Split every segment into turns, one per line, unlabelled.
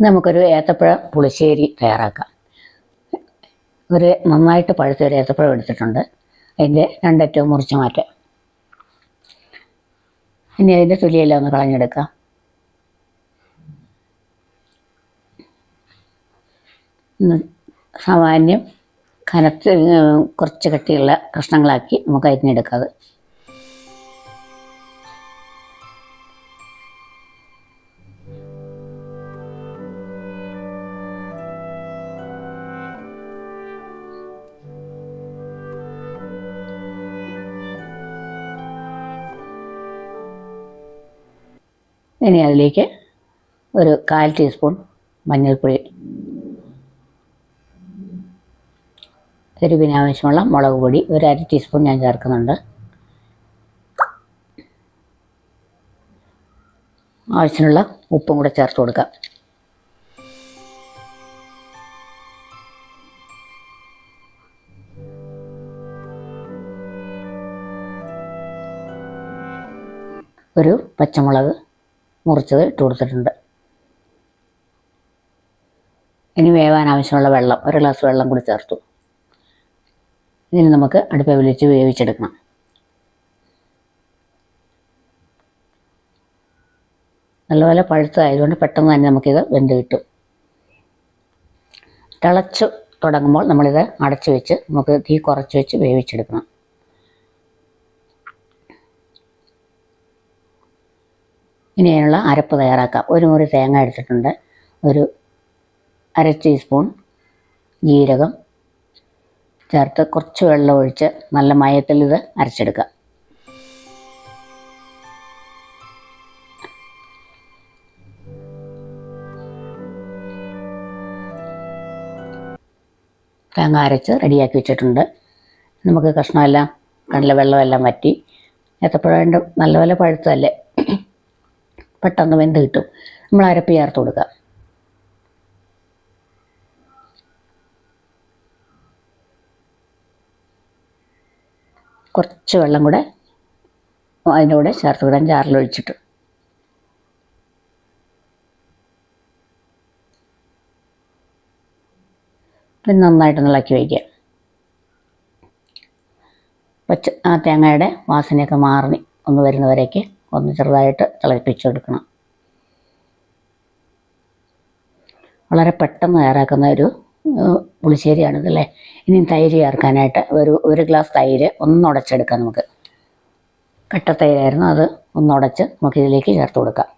നമുക്കൊരു ഏത്തപ്പഴ പുളിശ്ശേരി തയ്യാറാക്കാം. ഒരു നന്നായിട്ട് പഴുത്ത ഒരു ഏത്തപ്പഴം എടുത്തിട്ടുണ്ട്. അതിന്റെ രണ്ടറ്റവും മുറിച്ച് മാറ്റാം. ഇനി അതിന്റെ തൊലിയെല്ലാം ഒന്ന് കളഞ്ഞെടുക്കാം. സാമാന്യം കനത്ത് കുറച്ച് കട്ടിയുള്ള കഷ്ണങ്ങളാക്കി നമുക്ക് അരിഞ്ഞെടുക്കാം ഇനി അതിലേക്ക് ഒരു കാൽ ടീസ്പൂൺ മഞ്ഞൾപ്പൊടി. എരിവിന് ആവശ്യമുള്ള മുളക് പൊടി ഒരു അര ടീസ്പൂൺ ഞാൻ ചേർക്കുന്നുണ്ട്. ആവശ്യത്തിനുള്ള ഉപ്പും കൂടെ ചേർത്ത് കൊടുക്കാം. ഒരു പച്ചമുളക് മുറിച്ചത് ഇട്ട് കൊടുത്തിട്ടുണ്ട്. ഇനി വേവാൻ ആവശ്യമുള്ള വെള്ളം ഒരു ഗ്ലാസ് വെള്ളം കൂടി ചേർത്തു. ഇതിന് നമുക്ക് അടുപ്പ വിളിച്ച് വേവിച്ചെടുക്കണം. നല്ലപോലെ പഴുത്തതായതുകൊണ്ട് പെട്ടെന്ന് തന്നെ നമുക്കിത് വെന്ത് കിട്ടും. തിളച്ച് തുടങ്ങുമ്പോൾ നമ്മളിത് അടച്ചു വെച്ച് നമുക്ക് തീ കുറച്ച് വെച്ച് വേവിച്ചെടുക്കണം. ഇനി അതിനുള്ള അരപ്പ് തയ്യാറാക്കാം. ഒരു മുറി തേങ്ങ എടുത്തിട്ടുണ്ട്. ഒരു അര ടീസ്പൂൺ ജീരകം. ചേർത്ത് കുറച്ച് വെള്ളം ഒഴിച്ച് നല്ല മയത്തിൽ ഇത് അരച്ചെടുക്കുക. തേങ്ങ അരച്ച് റെഡിയാക്കി വെച്ചിട്ടുണ്ട്. നമുക്ക് കഷ്ണമെല്ലാം കടല വെള്ളമെല്ലാം വറ്റി. ഏത്തപ്പഴം നല്ലപോലെ പഴുത്തതല്ലേ? പെട്ടെന്ന് വെന്ത് കിട്ടും. നമ്മൾ അരപ്പ് ചേർത്ത് കൊടുക്കുക. കുറച്ച് വെള്ളം കൂടെ അതിന്റെ കൂടെ ചേർത്ത് വിടാൻ ചാറിൽ ഒഴിച്ചിട്ട്. പിന്നെ നന്നായിട്ട് ഇളക്കി വയ്ക്കുക. പച്ച ആ തേങ്ങയുടെ വാസനയൊക്കെ മാറി ഒന്ന് വരുന്നവരേക്ക് ഒന്ന് ചെറുതായിട്ട് തിളപ്പിച്ചെടുക്കണം. വളരെ പെട്ടെന്ന് തയ്യാറാക്കുന്ന ഒരു പുളിശ്ശേരിയാണിതല്ലേ? ഇനി തൈര് ചേർക്കാനായിട്ട് ഒരു ഒരു ഗ്ലാസ് തൈര് ഒന്നുടച്ചെടുക്കാം നമുക്ക്. കട്ട തൈരായിരുന്നു അത് ഒന്നുടച്ച് നമുക്ക് ഇതിലേക്ക് ചേർത്ത് കൊടുക്കാം.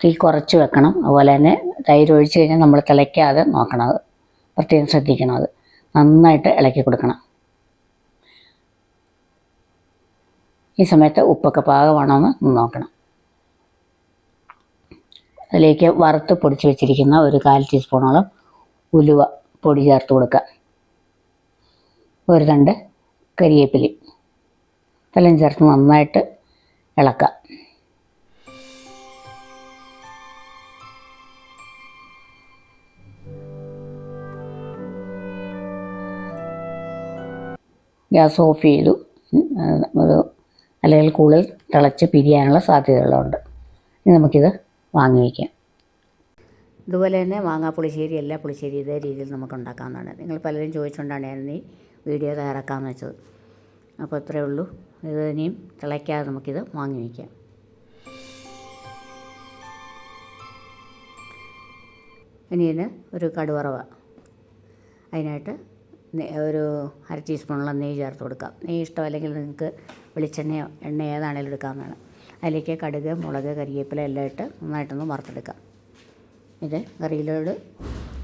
തീ കുറച്ച് വെക്കണം. അതുപോലെ തന്നെ തൈര് ഒഴിച്ച് കഴിഞ്ഞാൽ നമ്മൾ തിളയ്ക്കാതെ നോക്കണം. അത് പ്രത്യേകം ശ്രദ്ധിക്കണം അത്. നന്നായിട്ട് ഇളക്കി കൊടുക്കണം. ഈ സമയത്ത് ഉപ്പൊക്കെ പാകമാണോ എന്ന് നോക്കണം. അതിലേക്ക് വറുത്ത് പൊടിച്ച് വെച്ചിരിക്കുന്ന ഒരു കാൽ ടീസ്പൂണോളം ഉലുവ പൊടി ചേർത്ത് കൊടുക്കുക. ഒരു രണ്ട് കരിയേപ്പിലി ഇതെല്ലാം ചേർത്ത് നന്നായിട്ട് ഇളക്കുക. ഗ്യാസ് ഓഫ് ചെയ്തു. അത് അല്ലെങ്കിൽ കൂടുതൽ തിളച്ച് പിരിയാനുള്ള സാധ്യതകളുണ്ട്. ഇനി നമുക്കിത് വാങ്ങി വയ്ക്കാം ഇതുപോലെ തന്നെ മാങ്ങാ പുളിശ്ശേരി എല്ലാ പുളിശ്ശേരി ഇതേ രീതിയിൽ നമുക്ക് ഉണ്ടാക്കാവുന്നതാണ്. നിങ്ങൾ പലരും ചോദിച്ചുകൊണ്ടാണ് ഞാൻ ഈ വീഡിയോ തയ്യാറാക്കാമെന്ന് വെച്ചത്. അപ്പോൾ ഇത്രയേ ഉള്ളൂ. ഇത് ഇനിയും തിളയ്ക്കാതെ നമുക്കിത് വാങ്ങി വയ്ക്കാം. ഇനി ഇതിന് ഒരു കടുവറവ. അതിനായിട്ട് ഒരു അര ടീസ്പൂണോളം നെയ്യ് ചേർത്ത് കൊടുക്കാം. നെയ്യ് ഇഷ്ടമല്ലെങ്കിൽ നിങ്ങൾക്ക് വെളിച്ചെണ്ണയോ എണ്ണ ഏതാണേലും എടുക്കാവുന്നതാണ് അതിലേക്ക് കടുക് മുളക് കരിവേപ്പില എല്ലാം ഇട്ട് നന്നായിട്ടൊന്ന് വറുത്തെടുക്കാം. ഇത് കറിയിലോട്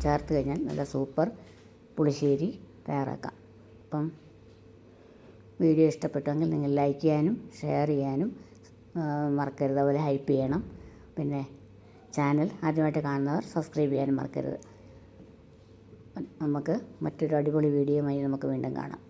ചേർത്ത് കഴിഞ്ഞാൽ നല്ല സൂപ്പർ പുളിശ്ശേരി തയ്യാറാക്കാം. അപ്പം വീഡിയോ ഇഷ്ടപ്പെട്ടുവെങ്കിൽ നിങ്ങൾ ലൈക്ക് ചെയ്യാനും ഷെയർ ചെയ്യാനും മറക്കരുത്. അതുപോലെ ഹൈപ്പ് ചെയ്യണം. പിന്നെ ചാനൽ ആദ്യമായിട്ട് കാണുന്നവർ സബ്സ്ക്രൈബ് ചെയ്യാനും മറക്കരുത്. നമുക്ക് മറ്റൊരു അടിപൊളി വീഡിയോയുമായി നമുക്ക് വീണ്ടും കാണാം.